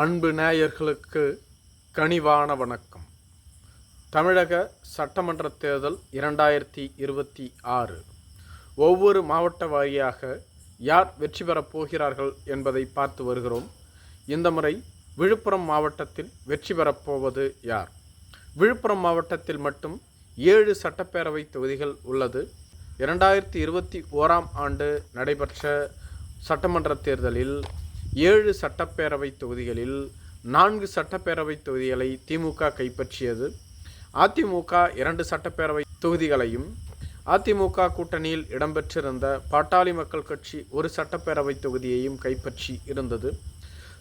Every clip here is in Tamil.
அன்பு நேயர்களுக்கு கனிவான வணக்கம். தமிழக சட்டமன்ற தேர்தல் இரண்டாயிரத்தி இருபத்தி ஆறு. ஒவ்வொரு மாவட்ட வாரியாக யார் வெற்றி பெறப் போகிறார்கள் என்பதை பார்த்து வருகிறோம். இந்த முறை விழுப்புரம் மாவட்டத்தில் வெற்றி பெறப்போவது யார்? விழுப்புரம் மாவட்டத்தில் மட்டும் ஏழு சட்டப்பேரவை தொகுதிகள் உள்ளது. இரண்டாயிரத்தி இருபத்தி ஓராம் ஆண்டு நடைபெற்ற சட்டமன்ற தேர்தலில் ஏழு சட்டப்பேரவை தொகுதிகளில் நான்கு சட்டப்பேரவை தொகுதிகளை திமுக கைப்பற்றியது. அதிமுக இரண்டு சட்டப்பேரவை தொகுதிகளையும் அதிமுக கூட்டணியில் இடம்பெற்றிருந்த பாட்டாளி மக்கள் கட்சி ஒரு சட்டப்பேரவை தொகுதியையும் கைப்பற்றி இருந்தது.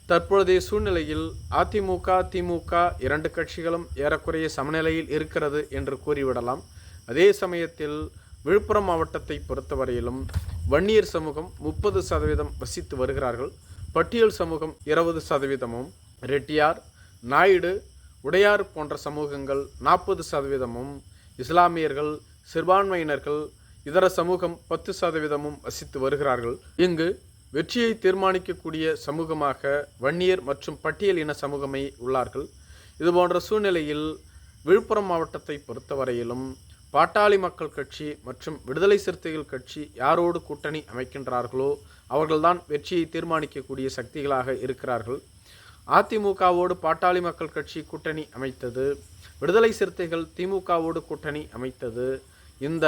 தற்பொழுதைய சூழ்நிலையில் அதிமுக திமுக இரண்டு கட்சிகளும் ஏறக்குறைய சமநிலையில் இருக்கிறது என்று கூறிவிடலாம். அதே சமயத்தில் விழுப்புரம் மாவட்டத்தை பொறுத்தவரையிலும் வன்னியர் சமூகம் முப்பது சதவீதம் வசித்து வருகிறார்கள். பட்டியல் சமூகம் இருபது சதவீதமும் ரெட்டியார் நாயுடு உடையார் போன்ற சமூகங்கள் நாற்பது சதவீதமும் இஸ்லாமியர்கள் சிறுபான்மையினர்கள் இதர சமூகம் பத்து சதவீதமும் வசித்து வருகிறார்கள். இங்கு வெற்றியை தீர்மானிக்கக்கூடிய சமூகமாக வன்னியர் மற்றும் பட்டியல் இன சமூகமே உள்ளார்கள். இதுபோன்ற சூழ்நிலையில் விழுப்புரம் மாவட்டத்தை பொறுத்தவரையிலும் பாட்டாளி மக்கள் கட்சி மற்றும் விடுதலை சிறுத்தைகள் கட்சி யாரோடு கூட்டணி அமைக்கின்றார்களோ அவர்கள்தான் வெற்றியை தீர்மானிக்கக்கூடிய சக்திகளாக இருக்கிறார்கள். அதிமுகவோடு பாட்டாளி மக்கள் கட்சி கூட்டணி அமைத்தது. விடுதலை சிறுத்தைகள் திமுகவோடு கூட்டணி அமைத்தது. இந்த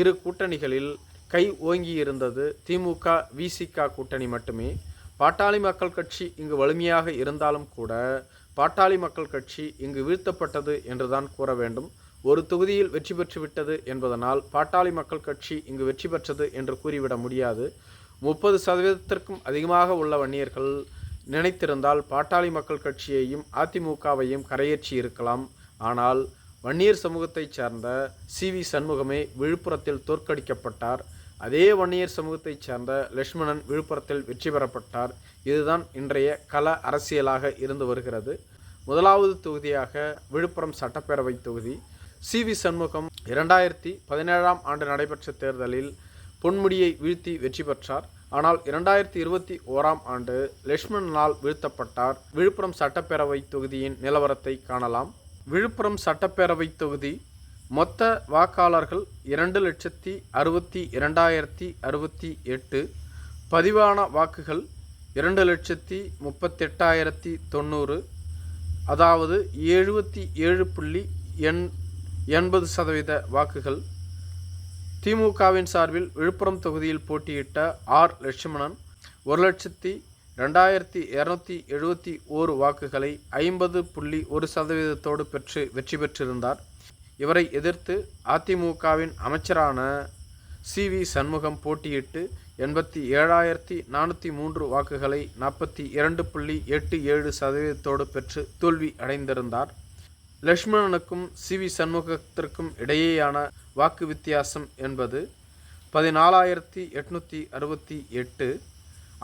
இரு கூட்டணிகளில் கை ஓங்கி இருந்தது திமுக விசிக கூட்டணி மட்டுமே. பாட்டாளி மக்கள் கட்சி இங்கு வலிமையாக இருந்தாலும் கூட பாட்டாளி மக்கள் கட்சி இங்கு வீழ்த்தப்பட்டது என்றுதான் கூற வேண்டும். ஒரு தொகுதியில் வெற்றி பெற்றுவிட்டது என்பதனால் பாட்டாளி மக்கள் கட்சி இங்கு வெற்றி பெற்றது என்று கூறிவிட முடியாது. முப்பது சதவீதத்திற்கும் அதிகமாக உள்ள வன்னியர்கள் நினைத்திருந்தால் பாட்டாளி மக்கள் கட்சியையும் அதிமுகவையும் கரையேற்றி இருக்கலாம். ஆனால் வன்னியர் சமூகத்தைச் சேர்ந்த சி வி சண்முகமே விழுப்புரத்தில் தோற்கடிக்கப்பட்டார். அதே வன்னியர் சமூகத்தைச் சேர்ந்த லட்சுமணன் விழுப்புரத்தில் வெற்றி பெறப்பட்டார். இதுதான் இன்றைய கள அரசியலாக இருந்து வருகிறது. முதலாவது தொகுதியாக விழுப்புரம் சட்டப்பேரவை தொகுதி. சி வி சண்முகம் இரண்டாயிரத்தி பதினேழாம் ஆண்டு நடைபெற்ற தேர்தலில் பொன்முடியை வீழ்த்தி வெற்றி பெற்றார். ஆனால் இரண்டாயிரத்தி இருபத்தி ஓராம் ஆண்டு லட்சுமணனால் வீழ்த்தப்பட்டார். விழுப்புரம் சட்டப்பேரவை தொகுதியின் நிலவரத்தை காணலாம். விழுப்புரம் சட்டப்பேரவை தொகுதி மொத்த வாக்காளர்கள் இரண்டு லட்சத்தி அறுபத்தி இரண்டாயிரத்தி அறுபத்தி எட்டு. பதிவான வாக்குகள் இரண்டு லட்சத்தி முப்பத்தெட்டாயிரத்தி தொண்ணூறு. அதாவது எழுபத்தி ஏழு புள்ளி எண் எண்பது சதவீத வாக்குகள். திமுகவின் சார்பில் விழுப்புரம் தொகுதியில் போட்டியிட்ட ஆர். லட்சுமணன் ஒரு லட்சத்தி ரெண்டாயிரத்தி இரநூத்தி எழுபத்தி ஓரு வாக்குகளை ஐம்பது புள்ளி ஒரு சதவீதத்தோடு பெற்று வெற்றி பெற்றிருந்தார். இவரை எதிர்த்து அதிமுகவின் அமைச்சரான சி. வி. சண்முகம் போட்டியிட்டு எண்பத்தி ஏழாயிரத்தி நானூற்றி மூன்று வாக்குகளை நாற்பத்தி இரண்டு புள்ளி எட்டு ஏழு சதவீதத்தோடு பெற்று தோல்வி அடைந்திருந்தார். லக்ஷ்மணனுக்கும் சி வி சண்முகத்திற்கும் இடையேயான வாக்கு வித்தியாசம் என்பது பதினாலாயிரத்தி எட்நூற்றி அறுபத்தி எட்டு.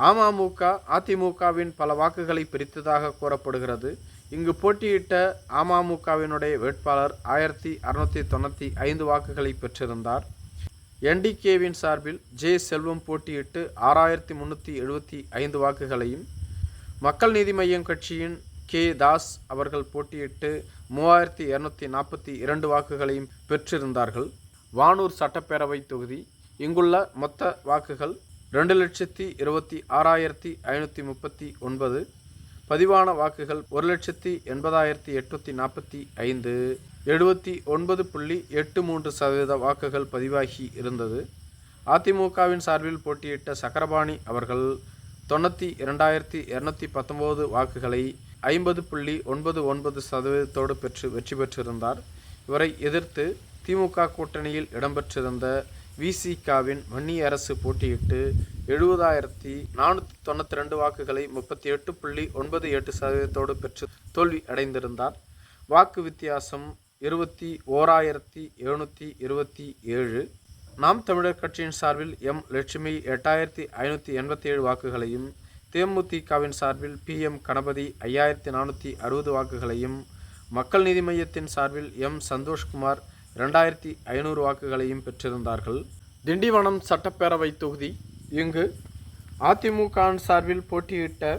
அமமுக அதிமுகவின் பல வாக்குகளை பிரித்ததாக கூறப்படுகிறது. இங்கு போட்டியிட்ட அமமுகவினுடைய வேட்பாளர் ஆயிரத்தி அறுநூற்றி தொண்ணூற்றி ஐந்து வாக்குகளை பெற்றிருந்தார். என்டிகேவின் சார்பில் ஜே செல்வம் போட்டியிட்டு ஆறாயிரத்தி முந்நூற்றி எழுபத்தி ஐந்து வாக்குகளையும் மக்கள் நீதி மய்யம் கட்சியின் கே தாஸ் அவர்கள் போட்டியிட்டு மூவாயிரத்தி இரநூத்தி நாற்பத்தி இரண்டு வாக்குகளையும் பெற்றிருந்தார்கள். வானூர் சட்டப்பேரவை தொகுதி இங்குள்ள மொத்த வாக்குகள் ரெண்டு லட்சத்தி இருபத்தி ஆறாயிரத்தி ஐநூற்றி முப்பத்தி ஒன்பது பதிவான வாக்குகள் ஒரு லட்சத்தி எண்பதாயிரத்தி எட்நூற்றி நாற்பத்தி ஐந்து எழுபத்தி ஒன்பது புள்ளி எட்டு மூன்று சதவீத வாக்குகள் பதிவாகி இருந்தது. அதிமுகவின் சார்பில் போட்டியிட்ட சக்கரபாணி அவர்கள் தொண்ணூற்றி இரண்டாயிரத்தி இரநூத்தி பத்தொம்போது வாக்குகளை ஐம்பது புள்ளி ஒன்பது ஒன்பது சதவீதத்தோடு பெற்று வெற்றி பெற்றிருந்தார். இவரை எதிர்த்து திமுக கூட்டணியில் இடம்பெற்றிருந்த விசிகாவின் வன்னி அரசு போட்டியிட்டு எழுபதாயிரத்தி நானூற்றி தொண்ணூற்றி ரெண்டு வாக்குகளை முப்பத்தி எட்டு புள்ளி ஒன்பது எட்டு சதவீதத்தோடு பெற்று தோல்வி அடைந்திருந்தார். வாக்கு வித்தியாசம் இருபத்தி ஓராயிரத்தி எழுநூற்றி இருபத்தி ஏழு. நாம் தமிழர் கட்சியின் சார்பில் எம் லட்சுமி எட்டாயிரத்தி ஐநூற்றி எண்பத்தி ஏழு வாக்குகளையும் தேமுதிகவின் சார்பில் பி எம் கணபதி ஐயாயிரத்தி நானூற்றி அறுபது வாக்குகளையும் மக்கள் நீதி மையத்தின் சார்பில் எம் சந்தோஷ்குமார் இரண்டாயிரத்தி ஐநூறு வாக்குகளையும் பெற்றிருந்தார்கள். திண்டிவனம் சட்டப்பேரவை தொகுதி இங்கு அதிமுகவின் சார்பில் போட்டியிட்ட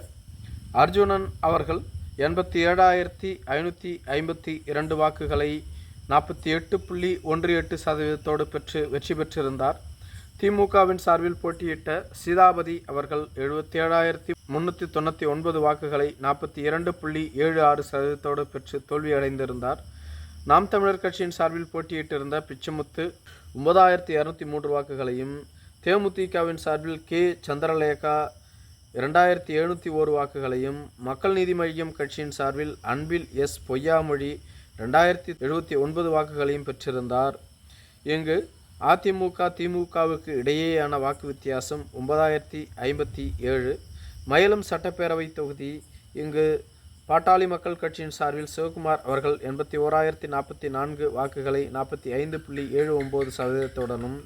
அர்ஜுனன் அவர்கள் எண்பத்தி ஏழாயிரத்தி ஐநூற்றி ஐம்பத்தி இரண்டு வாக்குகளை நாற்பத்தி எட்டு புள்ளி ஒன்று எட்டு சதவீதத்தோடு பெற்று வெற்றி பெற்றிருந்தார். திமுகவின் சார்பில் போட்டியிட்ட சீதாபதி அவர்கள் எழுபத்தி ஏழாயிரத்தி முன்னூற்றி தொண்ணூற்றி ஒன்பது வாக்குகளை நாற்பத்தி இரண்டு புள்ளி ஏழு ஆறு சதவீதத்தோடு பெற்று தோல்வியடைந்திருந்தார். நாம் தமிழர் கட்சியின் சார்பில் போட்டியிட்டிருந்த பிச்சமுத்து ஒன்பதாயிரத்தி இரநூத்தி மூன்று வாக்குகளையும் தேமுதிகவின் சார்பில் கே. சந்திரலேகா இரண்டாயிரத்தி எழுநூற்றி ஓரு வாக்குகளையும் மக்கள் நீதி மய்யம் கட்சியின் சார்பில் அன்பில் எஸ். பொய்யாமொழி ரெண்டாயிரத்தி எழுபத்தி ஒன்பது வாக்குகளையும் பெற்றிருந்தார். இங்கு அதிமுக திமுகவுக்கு இடையேயான வாக்கு வித்தியாசம் ஒன்பதாயிரத்தி ஐம்பத்தி ஏழு. மயிலம் சட்டப்பேரவை தொகுதி இங்கு பாட்டாளி மக்கள் கட்சியின் சார்பில் சிவகுமார் அவர்கள் எண்பத்தி ஓராயிரத்தி நாற்பத்தி நான்கு வாக்குகளை நாற்பத்தி ஐந்து புள்ளி ஏழு ஒம்பது சதவீதத்துடனும்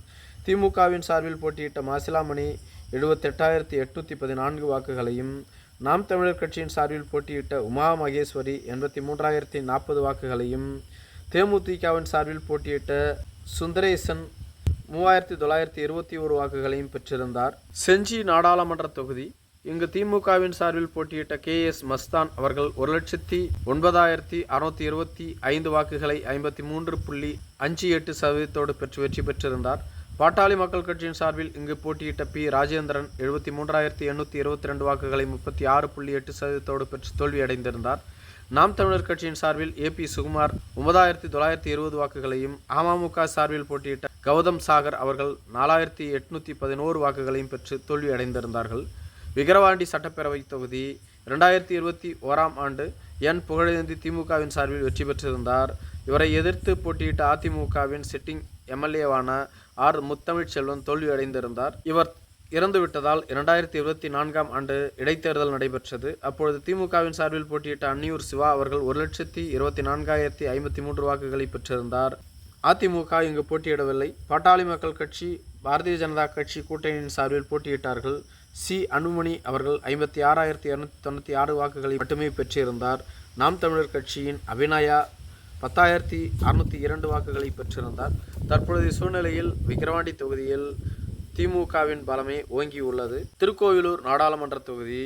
திமுகவின் சார்பில் போட்டியிட்ட மாசிலாமணி எழுபத்தெட்டாயிரத்தி எட்நூற்றி பதினான்கு வாக்குகளையும் நாம் தமிழர் கட்சியின் சார்பில் போட்டியிட்ட உமா மகேஸ்வரி எண்பத்தி மூன்றாயிரத்தி நாற்பது வாக்குகளையும் தேமுதிகவின் சார்பில் போட்டியிட்ட சுந்தரேசன் மூவாயிரத்தி தொள்ளாயிரத்தி இருபத்தி ஒரு வாக்குகளையும் பெற்றிருந்தார். செஞ்சி நாடாளுமன்ற தொகுதி இங்கு திமுகவின் சார்பில் போட்டியிட்ட கே எஸ் மஸ்தான் அவர்கள் ஒரு லட்சத்தி ஒன்பதாயிரத்தி அறுநூத்தி இருபத்தி ஐந்து வாக்குகளை ஐம்பத்தி மூன்று புள்ளி அஞ்சு எட்டு சதவீதத்தோடு பெற்று வெற்றி பெற்றிருந்தார். பாட்டாளி மக்கள் கட்சியின் சார்பில் இங்கு போட்டியிட்ட பி ராஜேந்திரன் எழுபத்தி மூன்றாயிரத்தி எண்ணூற்றி இருபத்தி ரெண்டு வாக்குகளை முப்பத்தி ஆறு புள்ளி எட்டு சதவீதத்தோடு பெற்று தோல்வியடைந்திருந்தார். நாம் தமிழர் கட்சியின் சார்பில் ஏ பி சுகுமார் ஒன்பதாயிரத்தி தொள்ளாயிரத்தி இருபது வாக்குகளையும் அமமுக சார்பில் போட்டியிட்ட கௌதம் சாகர் அவர்கள் நாலாயிரத்தி எட்நூற்றி பதினோரு வாக்குகளையும் பெற்று தோல்வியடைந்திருந்தார்கள். விக்கிரவாண்டி சட்டப்பேரவை தொகுதி இரண்டாயிரத்தி இருபத்தி ஓராம் ஆண்டு என் புகழேந்தி திமுகவின் சார்பில் வெற்றி பெற்றிருந்தார். இவரை எதிர்த்து போட்டியிட்ட அதிமுகவின் சிட்டிங் எம்எல்ஏவான ஆர் முத்தமிழ் செல்வன் தோல்வியடைந்திருந்தார். இவர் இறந்துவிட்டதால் இரண்டாயிரத்தி இருபத்தி நான்காம் ஆண்டு இடைத்தேர்தல் நடைபெற்றது. அப்பொழுது திமுகவின் சார்பில் போட்டியிட்ட அன்னியூர் சிவா அவர்கள் ஒரு லட்சத்தி இருபத்தி நான்காயிரத்தி ஐம்பத்தி மூன்று வாக்குகளை பெற்றிருந்தார். அதிமுக இங்கு போட்டியிடவில்லை. பாட்டாளி மக்கள் கட்சி பாரதிய ஜனதா கட்சி கூட்டணியின் சார்பில் போட்டியிட்டார்கள். சி. அன்புமணி அவர்கள் ஐம்பத்தி ஆறாயிரத்தி இரநூத்தி தொண்ணூற்றி ஆறு வாக்குகளை மட்டுமே பெற்றிருந்தார். நாம் தமிழர் கட்சியின் அபிநயா பத்தாயிரத்தி அறுநூற்றி இரண்டு வாக்குகளை பெற்றிருந்தார். தற்பொழுதைய சூழ்நிலையில் விக்கிரவாண்டி தொகுதியில் திமுகவின் பலமே ஓங்கியுள்ளது. திருக்கோவிலூர் நாடாளுமன்ற தொகுதி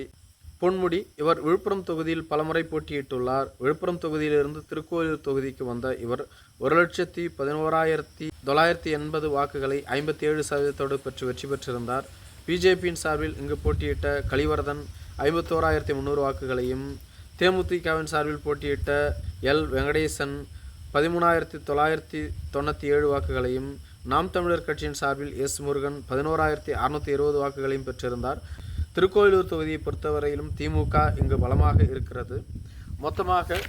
பொன்முடி இவர் விழுப்புரம் தொகுதியில் பலமுறை போட்டியிட்டுள்ளார். விழுப்புரம் தொகுதியிலிருந்து திருக்கோவிலூர் தொகுதிக்கு வந்த இவர் ஒரு லட்சத்தி பதினோராயிரத்தி தொள்ளாயிரத்தி எண்பது வாக்குகளை ஐம்பத்தி ஏழு சதவீதத்தோடு பெற்று வெற்றி பெற்றிருந்தார். பிஜேபியின் சார்பில் இங்கு போட்டியிட்ட கலிவர்தன் ஐம்பத்தோராயிரத்தி முந்நூறு வாக்குகளையும் தேமுதிகவின் சார்பில் போட்டியிட்ட எல். வெங்கடேசன் பதிமூணாயிரத்தி தொள்ளாயிரத்தி தொண்ணூற்றி ஏழு வாக்குகளையும் நாம் தமிழர் கட்சியின் சார்பில் எஸ். முருகன் பதினோராயிரத்தி அறுநூற்றி இருபது வாக்குகளையும் பெற்றிருந்தார். திருக்கோயிலூர் தொகுதியை பொறுத்தவரையிலும் திமுக இங்கு பலமாக இருக்கிறது. மொத்தமாக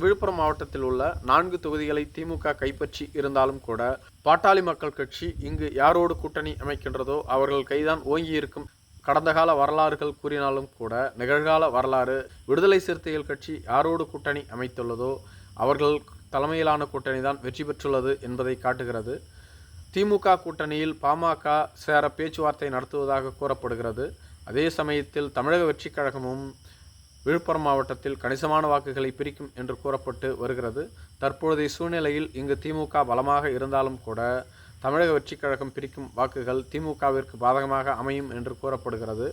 விழுப்புரம் மாவட்டத்தில் உள்ள நான்கு தொகுதிகளை திமுக கைப்பற்றி இருந்தாலும் கூட பாட்டாளி மக்கள் கட்சி இங்கு யாரோடு கூட்டணி அமைக்கின்றதோ அவர்கள் கைதான் ஓங்கி இருக்கும் கடந்த கால வரலாறுகள் கூறினாலும் கூட நிகழ்கால வரலாறு விடுதலை சிறுத்தைகள் கட்சி யாரோடு கூட்டணி அமைத்துள்ளதோ அவர்கள் தலைமையிலான கூட்டணி தான் வெற்றி பெற்றுள்ளது என்பதை காட்டுகிறது. திமுக கூட்டணியில் பாமக சேர பேச்சுவார்த்தை நடத்துவதாக கூறப்படுகிறது. அதே சமயத்தில் தமிழக வெற்றிக் கழகமும் விழுப்புரம் மாவட்டத்தில் கணிசமான வாக்குகளை பிரிக்கும் என்று கூறப்பட்டு வருகிறது. தற்போதைய சூழ்நிலையில் இங்கு திமுக பலமாக இருந்தாலும் கூட தமிழக வெற்றிக் கழகம் பிரிக்கும் வாக்குகள் திமுகவிற்கு பாதகமாக அமையும் என்று கூறப்படுகிறது.